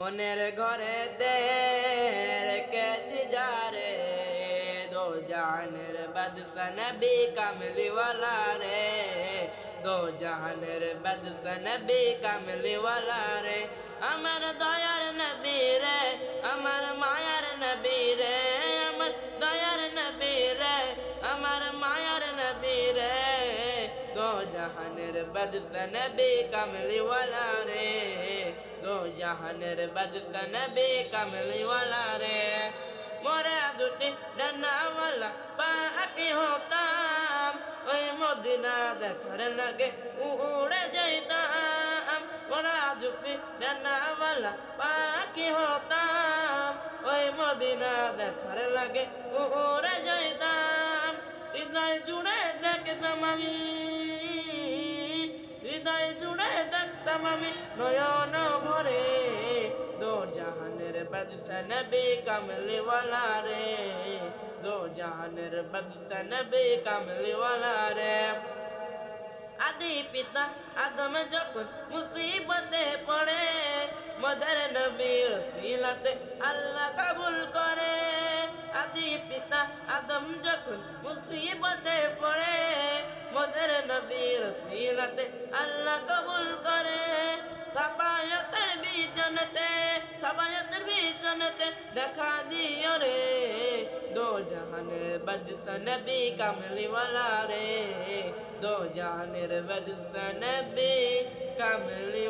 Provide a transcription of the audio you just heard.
মনের ঘরে দে রেখেছি যারে দো জাহানের বদসন বি কামলিওয়ালা রে দো জাহানের বদসন বি কামলিওয়ালা রে আমার দয়ার নবী রে আমার মায়ার নবী রে আমার দয়ার নবী রে আমার মায়ার নবী রে দো জাহানের বদসন বি কামলিওয়ালা রে দো জাহানের বদসন বে কমলিওয়ালা রে। মোরে দুটি ডানাওয়ালা পাখি হতাম। ওই মদিনা দেখার লাগে উড়ে যাইতাম। মোরা দুটি ডানাওয়ালা পাখি হতাম। ওই মদিনা দেখার লাগে উড়ে যাইতাম। হৃদয় জুড়ে দেখতাম আমি। হৃদয় জুড়ে দেখতাম আমি নয়ন ভরে দো জাহানের বদসা নবী কামলিওয়ালা রে দো জাহানের বদসা নবী কামলিওয়ালা রে। আদি পিতা আদম যখন মুসিবতে পড়ে, মদর নবী রসিলাতে আল্লাহ কবুল করে। আদি পিতা আদম যখন মদর নবী রসিলাতে আল্লাহ কবুল করে সাবায়তের বিজনতে সাবায়তের বিজনতে দেখা দিও রে দো জাহানের বদসা নবী কামলিওয়ালা রে দো জাহানের বদসা নবী কামলিওয়ালা রে আসসালাম